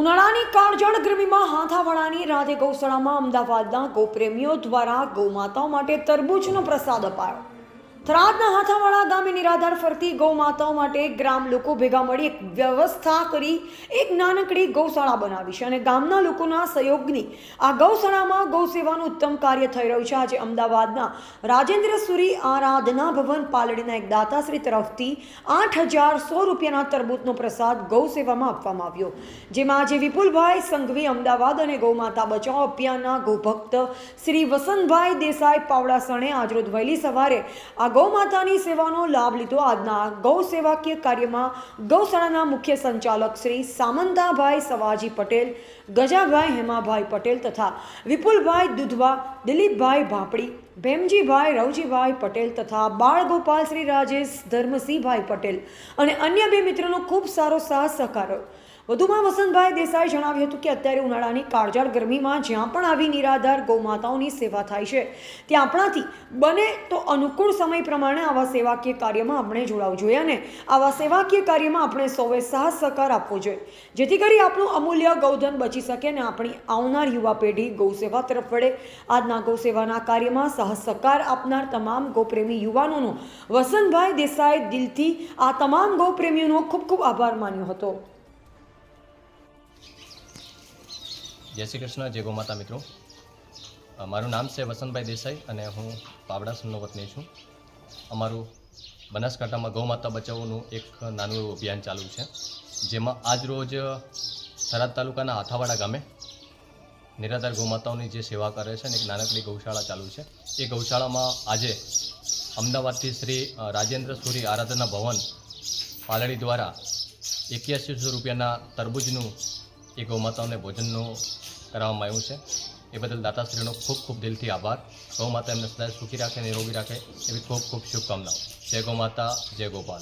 ઉનાળાની કાળજળ ગરમીમાં હાથાવાળાની રાધે ગૌશાળામાં અમદાવાદના ગોપ્રેમીઓ દ્વારા ગૌમાતાઓ માટે તરબૂચનો પ્રસાદ અપાયો. થરાદના હાથાવાળા ગામે નિરાધાર ફરતી ગૌમાતાઓ માટે ગ્રામ લોકો ભેગા મળી એક વ્યવસ્થા કરી એક નાનકડી ગૌશાળા બનાવી છે અને ગામના લોકોના સહયોગની આ ગૌશાળામાં ગૌ સેવાનું ઉત્તમ કાર્ય થઈ રહ્યું છે. આજે અમદાવાદના રાજેન્દ્ર સુરી આરાધના ભવન પાલડીના એક દાતાશ્રી તરફથી આઠ હજાર સો રૂપિયાના તરબૂતનો પ્રસાદ ગૌ સેવામાં આપવામાં આવ્યો. જેમાં આજે વિપુલભાઈ સંઘવી અમદાવાદ અને ગૌમાતા બચાવ અભિયાનના ગૌભક્ત શ્રી વસંતભાઈ દેસાઈ પાવડાસણે આજરોજ વહેલી સવારે આ ગૌમાતાની સેવાનો લાભ લીધો આજના ગૌ સેવાકીય કાર્યમાં ગૌશાળાના મુખ્ય સંચાલક શ્રી સામંતાભાઈ સવાજી પટેલ, ગજાભાઈ હેમાભાઈ પટેલ તથા વિપુલભાઈ દુધવા, દિલીપભાઈ ભાપડી, ભેમજીભાઈ રવજીભાઈ પટેલ તથા બાળ ગોપાલ શ્રી રાજેશ ધર્મસિંહભાઈ પટેલ અને અન્ય બે મિત્રોનો ખૂબ સારો સાથ સહકાર. વધુમાં વસંતભાઈ દેસાઈ જણાવ્યું હતું કે અત્યારે ઉનાળાની કાળજાળ ગરમીમાં જ્યાં પણ આવી નિરાધાર ગૌમાતાઓની સેવા થાય છે, ત્યાં આપણાથી બને તો અનુકૂળ સમય પ્રમાણે આવા સેવાકીય કાર્યમાં આપણે જોડાવું જોઈએ અને આવા સેવાકીય કાર્યમાં આપણે સૌએ સાહસ સહકાર આપવો જોઈએ. જેથી કરી આપણું અમૂલ્ય ગૌધન બચી શકે અને આપણી આવનાર યુવા પેઢી ગૌસેવા તરફ વળે. આજના ગૌસેવાના કાર્યમાં સાહસ સહકાર આપનાર તમામ ગૌપ્રેમી યુવાનોનો વસંતભાઈ દેસાઈ દિલથી આ તમામ ગૌપ્રેમીઓનો ખૂબ ખૂબ આભાર માન્યો હતો. જય શ્રી કૃષ્ણ, જય ગોમાતા મિત્રો. મારું નામ છે વસંતભાઈ દેસાઈ અને હું પાવડાસનનો વતની છું. અમારું બનાસકાંઠામાં ગૌમાતા બચાવોનું એક નાનું એવું અભિયાન ચાલુ છે, જેમાં આજ રોજ થરાદ તાલુકાના હાથાવાડા ગામે નિરાધાર ગૌમાતાઓની જે સેવા કરે છે ને એક નાનકડી ગૌશાળા ચાલુ છે. એ ગૌશાળામાં આજે અમદાવાદથી શ્રી રાજેન્દ્ર સુરી આરાધના ભવન પાલડી દ્વારા એક્યાસીસો રૂપિયાના તરબૂજનું એ ગૌમાતાઓને ભોજનનું કરાવવામાં આવ્યું છે. એ બદલ દાતાશ્રીનો ખૂબ ખૂબ દિલથી આભાર. ગૌમાતા એમને સદાય સુખી રાખે નિરોગી રાખે એવી ખૂબ ખૂબ શુભકામનાઓ. જય ગૌમાતા જય ગોપાલ.